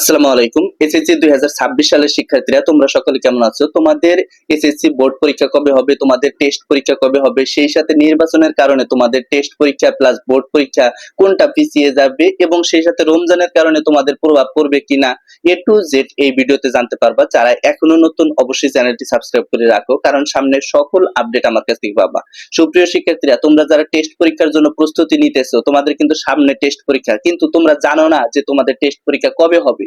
আসসালামু আলাইকুম। এসএসসি দুই হাজার ছাব্বিশ সালের শিক্ষার্থীরা, তোমরা সকলে কেমন আছো? তোমাদের এসএসসি বোর্ড পরীক্ষা কবে হবে? তোমাদের টেস্ট পরীক্ষা কবে হবে? সেই সাথে নির্বাচনের কারণে তোমাদের টেস্ট পরীক্ষা প্লাস বোর্ড পরীক্ষা কোনটা পিছিয়ে যাবে? এবং সেই সাথে রমজানের কারণে তোমাদের প্রভাব পড়বে কিনা? এ টু জেড এই ভিডিওতে জানতে পারবা। যারা এখনও নতুন, অবশ্যই চ্যানেলটি সাবস্ক্রাইব করে রাখো, কারণ সামনে সকল আপডেট আমার কাছ থেকে পাবা। সুপ্রিয় শিক্ষার্থীরা, তোমরা যারা টেস্ট পরীক্ষার জন্য প্রস্তুতি নিতেছো, তোমাদের কিন্তু সামনে টেস্ট পরীক্ষা। কিন্তু তোমরা জানো না যে তোমাদের টেস্ট পরীক্ষা কবে হবে।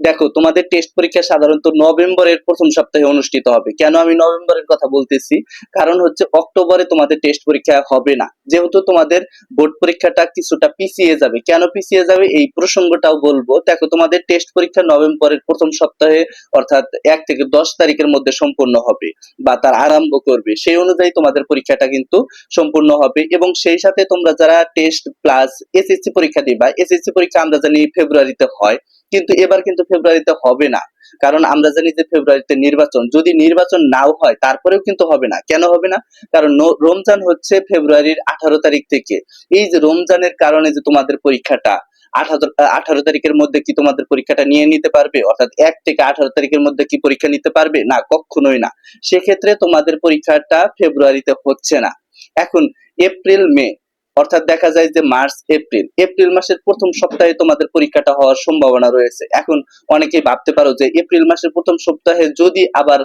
দেখো, তোমাদের টেস্ট পরীক্ষা সাধারণত নভেম্বরের প্রথম সপ্তাহে অনুষ্ঠিত হবে। কেন আমি নভেম্বরের কথা বলতেছি? কারণ হচ্ছে অক্টোবরে তোমাদের টেস্ট পরীক্ষা হবে না। যেহেতু তোমাদের বোর্ড পরীক্ষাটা কিছুটা পিছিয়ে যাবে। কেন পিছিয়ে যাবে? এই প্রসঙ্গটাও বলব। দেখো, তোমাদের টেস্ট পরীক্ষা নভেম্বরের প্রথম সপ্তাহে, অর্থাৎ এক থেকে দশ তারিখের মধ্যে সম্পূর্ণ হবে বা তার আরম্ভ করবে। সেই অনুযায়ী তোমাদের পরীক্ষাটা কিন্তু সম্পূর্ণ হবে এবং সেই সাথে তোমরা যারা টেস্ট প্লাস এসএসসি পরীক্ষা দিবা এসএসসি পরীক্ষা আমরা জানি ফেব্রুয়ারিতে হয়, কিন্তু এবার কিন্তু ফেব্রুয়ারিতে হবে না। কারণ আমরা জানি যে ফেব্রুয়ারিতে নির্বাচন, যদি নির্বাচন নাও হয় তারপরেও কিন্তু হবে না। কেন হবে না? কারণ রমজান হচ্ছে ফেব্রুয়ারির আঠারো তারিখ থেকে। এই যে রমজানের কারণে যে তোমাদের পরীক্ষাটা আঠারো তারিখের মধ্যে কি তোমাদের পরীক্ষাটা নিয়ে নিতে পারবে? অর্থাৎ এক থেকে আঠারো তারিখের মধ্যে কি পরীক্ষা নিতে পারবে? না, কখনোই না। সেক্ষেত্রে তোমাদের পরীক্ষাটা ফেব্রুয়ারিতে হচ্ছে না। এখন এপ্রিল, মে অর্থাৎ দেখা যায় যে মার্চ, এপ্রিল। এপ্রিল মাসের প্রথম সপ্তাহে তোমাদের পরীক্ষাটা হওয়ার সম্ভাবনা রয়েছে। এখন অনেকেই ভাবতে পারো যে এপ্রিল মাসের প্রথম সপ্তাহে যদি আবার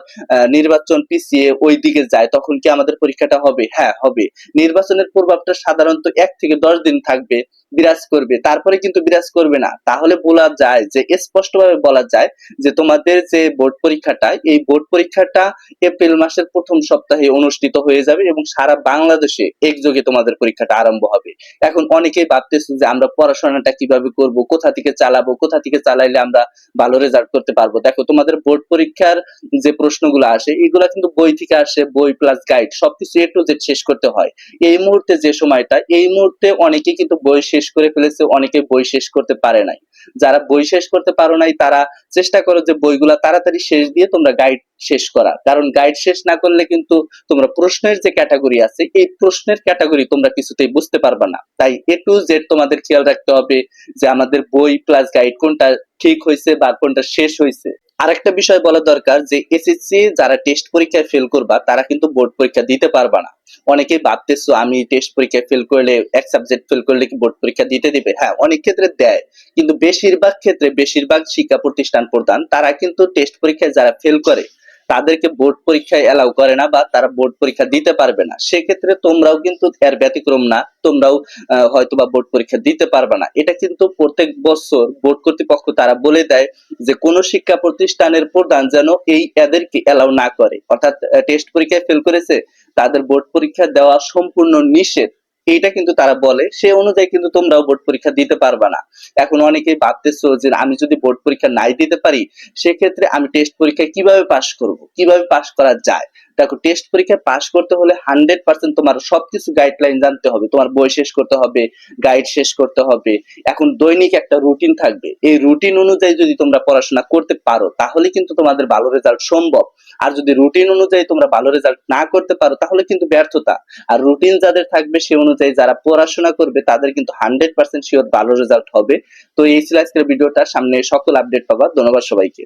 নির্বাচন পিছিয়ে ওই দিকে যায়, তখন কি আমাদের পরীক্ষাটা হবে? হ্যাঁ হবে। নির্বাচনের প্রভাবটা সাধারণত এক থেকে দশ দিন থাকবে। বিরাজ করবে, তারপরে কিন্তু বিরাজ করবে না। তাহলে বলা যায় যে, স্পষ্টভাবে বলা যায় যে, তোমাদের যে বোর্ড পরীক্ষাটা, এই বোর্ড পরীক্ষাটা এপ্রিল মাসের প্রথম সপ্তাহে অনুষ্ঠিত হয়ে যাবে এবং সারা বাংলাদেশে একযোগে তোমাদের পরীক্ষাটা আরম্ভ হবে। এখন অনেকেই ভাবতেছে যে, আমরা পড়াশোনাটা কীভাবে করব, কোথা থেকে চালাবো, কোথা থেকে চালাইলে আমরা ভালো রেজাল্ট করতে পারব। দেখো, তোমাদের বোর্ড পরীক্ষার যে প্রশ্নগুলো আসে, এগুলা কিন্তু বই থেকে আসে, বই প্লাস গাইড সবকিছু একটু যে শেষ করতে হয়। এই মুহূর্তে যে সময়টা, এই মুহূর্তে অনেকে কিন্তু বই শেষ করে ফেলেছে, অনেকে বই শেষ করতে পারে নাই। যারা বই শেষ করতে পারো নাই, তারা চেষ্টা করো যে বইগুলা তাড়াতাড়ি শেষ দিয়ে তোমরা গাইড শেষ করা কারণ গাইড শেষ না করলে কিন্তু তোমরা প্রশ্নের যে ক্যাটাগরি আছে, এই প্রশ্নের ক্যাটাগরি তোমরা কিছুতেই বুঝতে পারবে না। তাই এ টু জেড তোমাদের খেয়াল রাখতে হবে যে আমাদের বই প্লাস গাইড কোনটা ঠিক হয়েছে বা কোনটা শেষ হয়েছে। আরেকটা বিষয় বলা দরকার যে এসএসসি যারা টেস্ট পরীক্ষায় ফেল করবা, তারা কিন্তু বোর্ড পরীক্ষা দিতে পারবা না। অনেকে ভাবতেছো, আমি টেস্ট পরীক্ষায় ফেল করলে, এক সাবজেক্ট ফেল করলে কি বোর্ড পরীক্ষা দিতে দিবে? হ্যাঁ অনেক ক্ষেত্রে দেয়। কিন্তু বেশিরভাগ ক্ষেত্রে বেশিরভাগ শিক্ষা প্রতিষ্ঠান প্রদান তারা কিন্তু টেস্ট পরীক্ষায় যারা ফেল করে তাদেরকে বোর্ড পরীক্ষায় এলাও করে না বা তারা বোর্ড পরীক্ষা দিতে পারবে না। সেক্ষেত্রে তোমরাও কিন্তু এর ব্যতিক্রম না। তোমরাও হয়তো বা বোর্ড পরীক্ষা দিতে পারবে না। এটা কিন্তু প্রত্যেক বছর বোর্ড কর্তৃপক্ষ তারা বলে দেয় যে কোন শিক্ষা প্রতিষ্ঠানের প্রধান যেন এই এদেরকে এলাও না করে। অর্থাৎ টেস্ট পরীক্ষায় ফেল করেছে, তাদের বোর্ড পরীক্ষা দেওয়া সম্পূর্ণ নিষেধ। এইটা কিন্তু তারা বলে, সে অনুযায়ী কিন্তু তোমরাও বোর্ড পরীক্ষা দিতে পারবা না। এখন অনেকেই ভাবতেছো যে আমি যদি বোর্ড পরীক্ষা নাই দিতে পারি, সেক্ষেত্রে আমি টেস্ট পরীক্ষায় কীভাবে পাশ করব? কীভাবে পাশ করা যায়? দেখো টেস্ট পরীক্ষায় পাশ করতে হলে হান্ড্রেড পার্সেন্ট তোমার সবকিছু গাইডলাইন জানতে হবে। তোমার বই শেষ করতে হবে গাইড শেষ করতে হবে। এখন দৈনিক একটা রুটিন থাকবে। এই রুটিন অনুযায়ী যদি তোমরা পড়াশোনা করতে পারো, তাহলে কিন্তু তোমাদের ভালো রেজাল্ট সম্ভব। আর যদি রুটিন অনুযায়ী তোমরা ভালো রেজাল্ট না করতে পারো, তাহলে কিন্তু ব্যর্থতা। আর রুটিন যাদের থাকবে, সে অনুযায়ী যারা পড়াশোনা করবে, তাদের কিন্তু হান্ড্রেড পার্সেন্ট শিওর ভালো রেজাল্ট হবে। তো এই ছিল আজকের ভিডিওটা। সামনে সকল আপডেট পাবা। ধন্যবাদ সবাইকে।